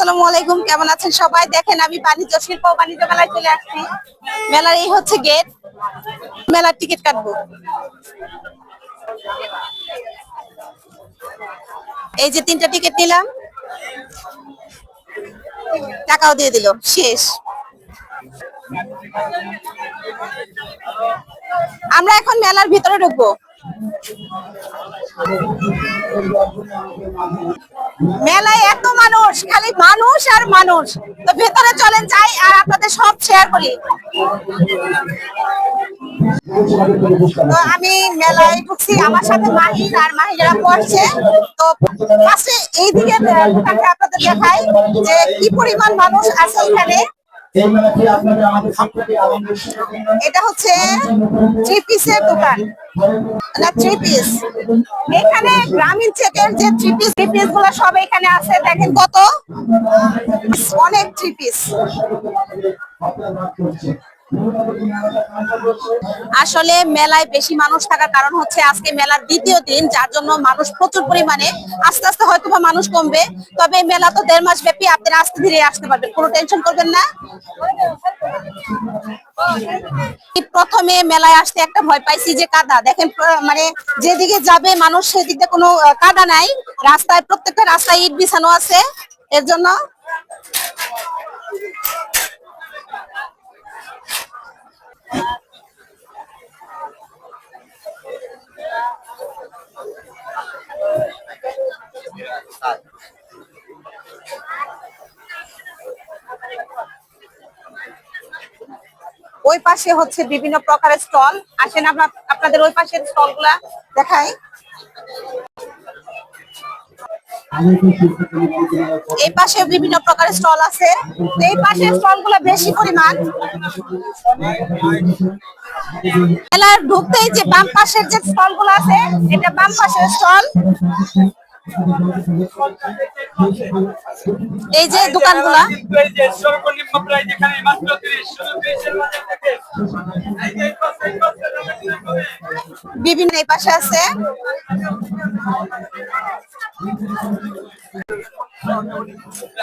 আসসালামু আলাইকুম, কেমন আছেন সবাই? দেখেন আমি বাণিজ্য শিল্প বাণিজ্য মেলায় চলে আসছি। মেলার এই হচ্ছে গেট মেলার টিকিট কাটবো। এই যে তিনটা টিকিট নিলাম। টাকাও দিয়ে দিল, শেষ। আমরা এখন মেলার ভিতরে ঢুকবো। মেলায় এত মানুষ, খালি মানুষ আর মানুষ। তো ভেতরে চলেন যাই আর আপনাদের সব শেয়ার করি। তো আমি মেলায় ঢুকছি, আমার সাথে মাহিন আর মাহিরা পড়ছে তো পাশে এইদিকে আপনাদের দেখাই যে কি পরিমাণ মানুষ আছে এখানে। এটা হচ্ছে থ্রি পিসের দোকান। না থ্রি পিস এখানে গ্রামীণ চেকের যে থ্রি পিস থ্রি পিসগুলো সব এখানে আছে। দেখেন কত। অনেক থ্রি পিস আসলে মেলায় বেশি মানুষ থাকার কারণ হচ্ছে আজকে মেলার দ্বিতীয় দিন, যার জন্য মানুষ প্রচুর পরিমাণে আস্তে আস্তে হয়তো বা মানুষ কমবে। তবে মেলা তো দেড় মাস ব্যাপী আপনারা আস্তে ধীরে আসতে পারবেন, কোনো টেনশন করবেন না। প্রথমে মেলায় আসতে একটা ভয় পাইছি যে কাদা। দেখেন মানে যেদিকে যাবে মানুষ, সেদিকে কোনো কাদা নাই। রাস্তায়, প্রত্যেকটা রাস্তায় ইট বিছানো আছে। এর জন্য ওই পাশে হচ্ছে বিভিন্ন প্রকারের স্টল। আসেন আপনাদের ওই পাশের স্টলগুলা দেখাই। এই পাশে বিভিন্ন প্রকারের স্টল আছে। এই পাশে স্টলগুলা বেশি পরিমাণ। মেলার ঢুকতেই যে বাম পাশের যে স্টলগুলো আছে, এটা বাম পাশের স্টল। এই যে দোকানগুলা। এই যে সর্বনিম্ন প্রাইস এখানে মাত্র 30 শুধু 30 এর মধ্যে থেকে এই যে এই পাশে এই পাশে দামের করে বিভিন্ন এই পাশে আছে।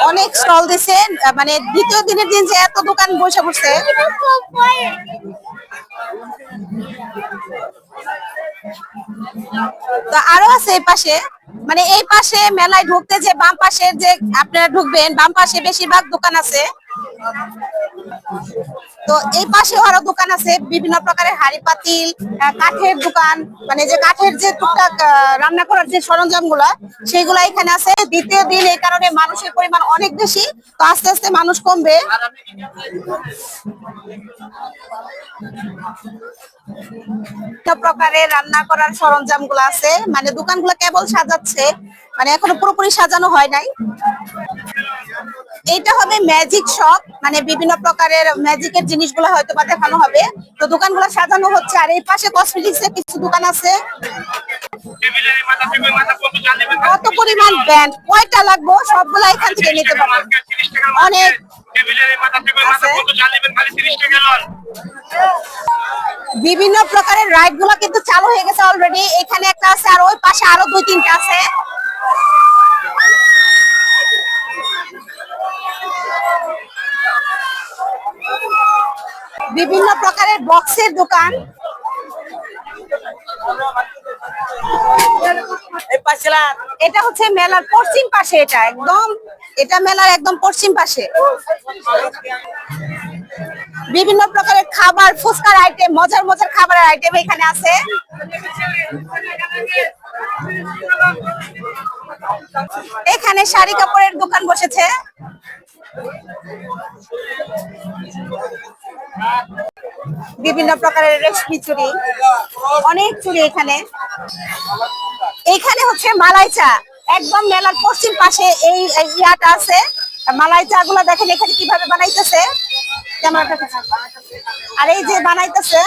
অনেক স্টল দিছে মানে দ্বিতীয় দিনের দিন যে এত দোকান বসে বসে। তো আরও আছে এই পাশে মানে এই পাশে মেলায় ঢুকতে যে বাম পাশের যে আপনারা ঢুকবেন, বাম পাশে বেশিরভাগ দোকান আছে। তো এই পাশেও আরও দোকান আছে, বিভিন্ন প্রকারের হাড়ি পাতিল কাঠের দোকান মানে যে কাঠের যে টুকটাক রান্না করার যে সরঞ্জামগুলা সেগুলা এখানে আছে। দ্বিতীয় দিন এই কারণে মানুষের পরিমাণ অনেক বেশি, তো আস্তে আস্তে মানুষ কমবে। প্রকারের রান্না করার সরঞ্জামগুলো আছে মানে দোকানগুলো কেবল সাজাচ্ছে মানে এখনও পুরোপুরি সাজানো হয় নাই। এইটা হবে ম্যাজিক শপ মানে বিভিন্ন প্রকারের ম্যাজিকের জিনিসগুলো হয়তো বা দেখানো হবে। তো দোকানগুলো সাজানো হচ্ছে, আর এই পাশে কসমেটিক্স এর কিছু দোকান আছে। কত পরিমাণ ব্যান্ড কয়টা লাগবো? সবগুলো এখান থেকে নিতে পারবেন মার্কেট 30 টাকা অনেক টেবিলের এই মাথা থেকে ওই মাথা আছে। পর্যন্ত জাল দিবেন খালি 30 টাকা লন বিভিন্ন প্রকারের রাইডগুলো কিন্তু চালু হয়ে গেছে অলরেডি এখানে একটা আছে, আর ওই পাশে আরও দুই তিনটা আছে। বিভিন্ন প্রকারের বক্সের দোকান। এটা হচ্ছে মেলার পশ্চিম পাশে এটা একদম এটা মেলার একদম পশ্চিম পাশে। বিভিন্ন প্রকারের খাবার ফুচকার আইটেম মজার মজার খাবারের আইটেম এখানে আছে। এখানে শাড়ি কাপড়ের দোকান বসেছে। বিভিন্ন প্রকারের রেশমি চুড়ি অনেক চুড়ি এখানে। এইখানে হচ্ছে মালাই চা। একদম মেলার পশ্চিম পাশে এই ইয়াটা আছে। মালাই চা গুলা দেখেন এখানে কীভাবে বানাইতেছে। আর এই যে বানাইতেছে।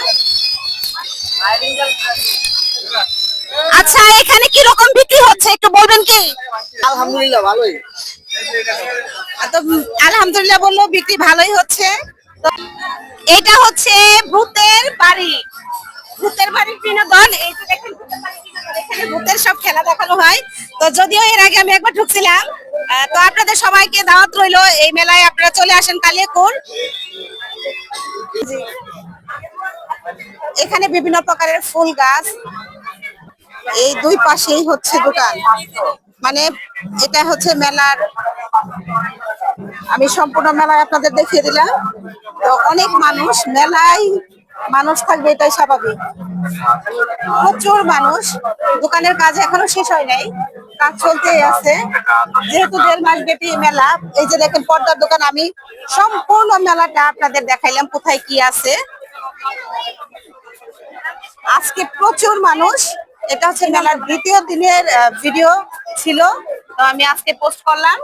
আচ্ছা এখানে কি রকম বিক্রি হচ্ছে? একটু বলবেন কি? আলহামদুলিল্লাহ ভালোই। তো আলহামদুলিল্লাহ বলল বিক্রি ভালোই হচ্ছে। এটা হচ্ছে ভূতের বাড়ি। ভূতের বাড়ির বিনোদন, এই যে দেখেন ভূতের সব খেলা দেখানো হয়। তো যদিও এর আগে আমি একবার ঢুকছিলাম তো আপনাদের সবাইকে দাওয়াত রইল, এই মেলায় আপনারা চলে আসেন কালিয়াকুর। এখানে বিভিন্ন প্রকারের ফুল গাছ। এই দুই পাশেই হচ্ছে দোকান। মানে এটা হচ্ছে মেলার আমি সম্পূর্ণ মেলায় আপনাদের দেখিয়ে দিলাম। তো অনেক মানুষ, মেলায় মানুষ থাকবে, এটাই স্বাভাবিক। প্রচুর মানুষ, দোকানের কাজ এখনও শেষ হয় নাই, কাজ চলতেই আছে। যেহেতু দেড় মাস ব্যাপী মেলা, এই যে দেখেন পর্দার দোকান, আমি সম্পূর্ণ মেলাটা আপনাদের দেখাইলাম, কোথায় কি আছে। আজকে প্রচুর মানুষ, এটা হচ্ছে মেলার দ্বিতীয় দিনের ভিডিও ছিল, তো আমি আজকে পোস্ট করলাম।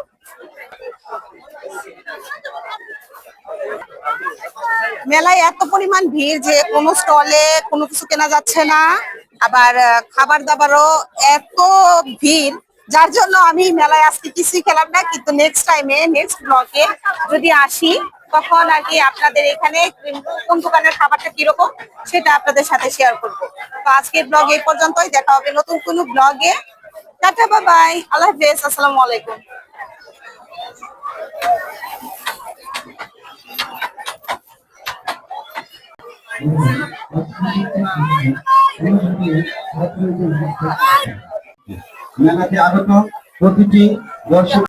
মেলায় এত পরিমাণ ভিড় যে কোনো স্টলে কোনো কিছু কেনা যাচ্ছে না, আবার খাবার দাবারও এত ভিড়, যার জন্য আমি মেলায় আজকে কিছুই খেলাম না, কিন্তু নেক্সট টাইমে নেক্সট ব্লকে যদি আসি, তখন আর কি আপনাদের এখানে কোন দোকানের খাবারটা কীরকম সেটা আপনাদের সাথে শেয়ার করব। তো আজকের ব্লগ এই পর্যন্তই, দেখা হবে নতুন কোনো ব্লগে টাটা বাই আল্লাহ হাফেজ, আসসালামু আলাইকুম। মেলাতে আগত প্রতিটি দর্শক